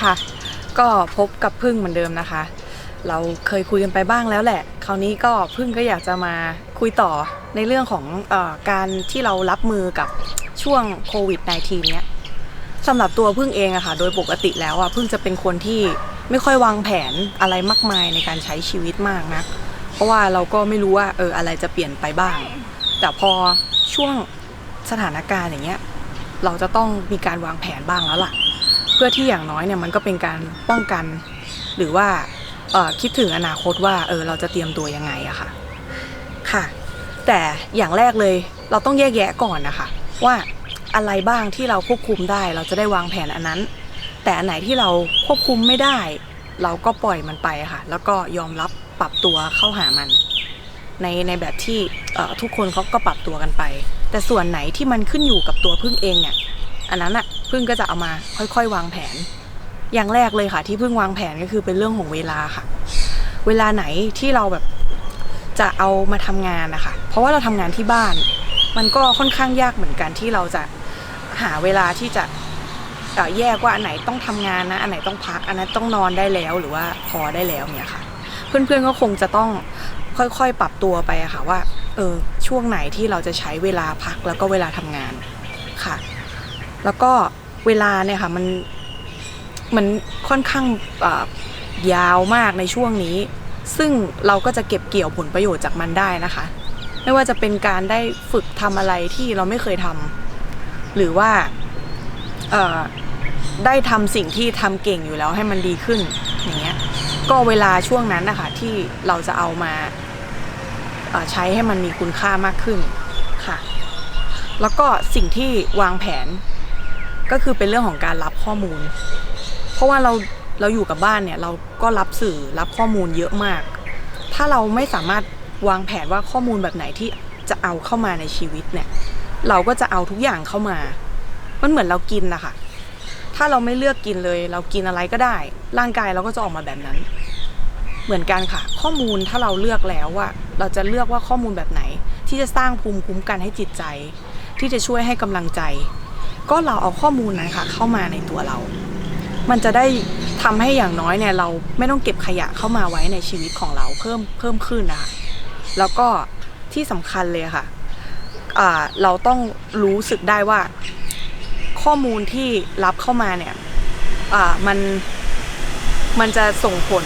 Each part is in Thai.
ค่ะ ก็พบกับพึ่งเหมือนเดิมนะคะ เราเคยคุยกันไปบ้างแล้วแหละ คราวนี้ก็พึ่งก็อยากจะมาคุยต่อในเรื่องของอการที่เรารับมือกับช่วงโควิด -19 เนี้ยสำหรับตัวพึ่งเองอะค่ะ โดยปกติแล้วอะพึ่งจะเป็นคนที่ไม่ค่อยวางแผนอะไรมากมายในการใช้ชีวิตมากนะเพราะว่าเราก็ไม่รู้ว่าเอออะไรจะเปลี่ยนไปบ้าง แต่พอช่วงสถานการณ์อย่างเงี้ย เราจะต้องมีการวางแผนบ้างแล้วล่ะ เพื่อที่อย่างน้อยเนี่ยมันก็เป็นการป้องกัน หรือว่าคิดถึงอนาคตว่าเออเราจะเตรียมตัวยังไงอะค่ะค่ะ แต่อย่างแรกเลยเราต้องแยกแยะก่อนนะคะว่าอะไรบ้างที่เราควบคุมได้ เราจะได้วางแผนอันนั้น แต่อันไหนที่เราควบคุมไม่ได้ เราก็ปล่อยมันไปค่ะ แล้วก็ยอมรับปรับตัวเข้าหามัน ในในแบบที่ทุกคนเขาก็ปรับตัวกันไป แต่ส่วนไหนที่มันขึ้นอยู่กับตัวพึ่งเองเนี่ยอันนั้นอะ พึ่งก็จะเอามาค่อยๆ วางแผน อย่างแรกเลยค่ะ ที่พึ่งวางแผนก็คือเป็นเรื่องของเวลาค่ะ เวลาไหนที่เราแบบจะเอามาทำงานนะคะ เพราะว่าเราทำงานที่บ้าน มันก็ค่อนข้างยากเหมือนกันที่เราจะหาเวลาที่จะเอ่แยกว่าอันไหนต้องทำงานนะ อันไหนต้องพัก อันนั้นต้องนอนได้แล้วหรือว่าพอได้แล้วเนี่ยค่ะ เพื่อนๆก็คงจะต้องค่อยๆ ปรับตัวไปอะค่ะว่า เออช่วงไหนที่เราจะใช้เวลาพักแล้วก็เวลาทำงานค่ะ แล้วก็เวลาเนี่ยค่ะมันมันค่อนข้างยาวมากในช่วงนี้ ซึ่งเราก็จะเก็บเกี่ยวผลประโยชน์จากมันได้นะคะ ไม่ว่าจะเป็นการได้ฝึกทำอะไรที่เราไม่เคยทำหรือว่าได้ทำสิ่งที่ทำเก่งอยู่แล้วให้มันดีขึ้นอย่างเงี้ยก็เวลาช่วงนั้นนะคะที่เราจะเอามาใช้ให้มันมีคุณค่ามากขึ้นค่ะ แล้วก็สิ่งที่วางแผน ก็คือเป็นเรื่องของการรับข้อมูล เพราะว่าเราเราอยู่กับบ้านเนี่ยเราก็รับสื่อรับข้อมูลเยอะมาก ถ้าเราไม่สามารถวางแผนว่าข้อมูลแบบไหนที่จะเอาเข้ามาในชีวิตเนี่ย เราก็จะเอาทุกอย่างเข้ามา มันเหมือนเรากินนะคะถ้าเราไม่เลือกกินเลย เรากินอะไรก็ได้ ร่างกายเราก็จะออกมาแบบนั้น เหมือนกันค่ะ ข้อมูลถ้าเราเลือกแล้วว่า เราจะเลือกว่าข้อมูลแบบไหน ที่จะสร้างภูมิคุ้มกันให้จิตใจ ที่จะช่วยให้กำลังใจ ก็เราเอาข้อมูลนั้นค่ะ เข้ามาในตัวเรา มันจะได้ทำให้อย่างน้อยเนี่ยเราไม่ต้องเก็บขยะเข้ามาไว้ในชีวิตของเราเพิ่มเพิ่มขึ้นนะคะแล้วก็ที่สำคัญเลยค่ะเราต้องรู้สึกได้ว่า ข้อมูลที่รับเข้ามาเนี่ยมันมันจะส่งผล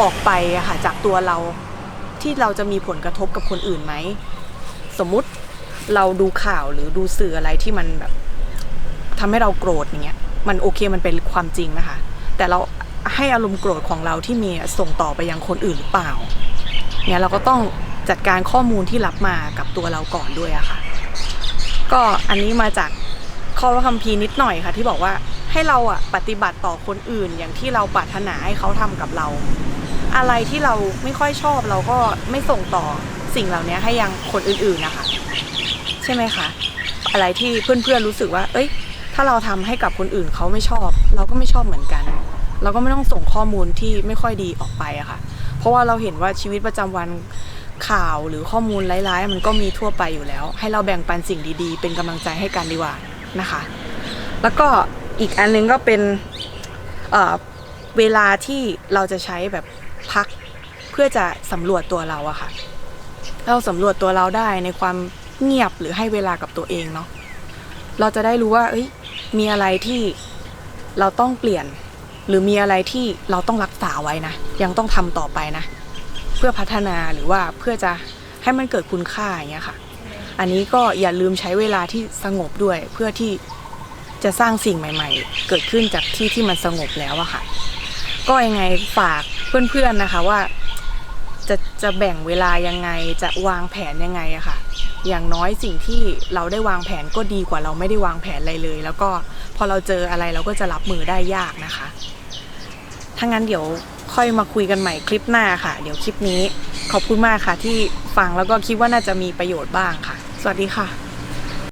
ออกไปค่ะจากตัวเราที่เราจะมีผลกระทบกับคนอื่นไหม สมมุติ เราดูข่าวหรือดูสื่ออะไรที่มันแบบทำให้เราโกรธอย่างเงี้ย มันโอเคมันเป็นความจริงนะคะ แต่เราให้อารมณ์โกรธของเราที่มีส่งต่อไปยังคนอื่นหรือเปล่า เนี่ยเราก็ต้องจัดการข้อมูลที่รับมากับตัวเราก่อนด้วยอะค่ะ ก็อันนี้มาจากข้อพระคัมภีร์นิดหน่อยค่ะ ที่บอกว่าให้เราอะปฏิบัติต่อคนอื่น อย่างที่เราปรารถนาให้เขาทำกับเรา อะไรที่เราไม่ค่อยชอบเราก็ไม่ส่งต่อสิ่งเหล่านี้ให้ยังคนอื่นๆนะคะ ใช่ไหมคะอะไรที่เพื่อนๆรู้สึกว่า เอ้ย ถ้าเราทำให้กับคนอื่นเขาไม่ชอบ เราก็ไม่ชอบเหมือนกัน เราก็ไม่ต้องส่งข้อมูลที่ไม่ค่อยดีออกไปอะค่ะ เพราะว่าเราเห็นว่าชีวิตประจำวันข่าวหรือข้อมูลร้ายๆ มันก็มีทั่วไปอยู่แล้ว ให้เราแบ่งปันสิ่งดีๆ เป็นกำลังใจให้กันดีกว่านะคะ แล้วก็อีกอันนึงก็เป็นเเวลาที่เราจะใช้แบบพักเพื่อจะสำรวจตัวเราอะค่ะ เราสำรวจตัวเราได้ในความ เงียบหรือให้เวลากับตัวเองเนาะเราจะได้รู้ว่า เอ้ย มีอะไรที่เราต้องเปลี่ยน หรือมีอะไรที่เราต้องรักษาไว้นะ ยังต้องทำต่อไปนะ เพื่อพัฒนาหรือว่าเพื่อจะให้มันเกิดคุณค่าอย่างเงี้ยค่ะ อันนี้ก็อย่าลืมใช้เวลาที่สงบด้วย เพื่อที่จะสร้างสิ่งใหม่ ๆ เกิดขึ้นจากที่ที่มันสงบแล้วอะค่ะ ก็ยังไงฝากเพื่อนๆนะคะว่า จะจะแบ่งเวลายังไงจะวางแผนยังไงอะค่ะ อย่างน้อยสิ่งที่เราได้วางแผนก็ดีกว่าเราไม่ได้วางแผนอะไรเลย แล้วก็พอเราเจออะไรเราก็จะรับมือได้ยากนะคะถ้างั้นเดี๋ยวค่อยมาคุยกันใหม่คลิปหน้าค่ะ เดี๋ยวคลิปนี้ขอบคุณมากค่ะที่ฟังแล้วก็คิดว่าน่าจะมีประโยชน์บ้างค่ะ สวัสดีค่ะ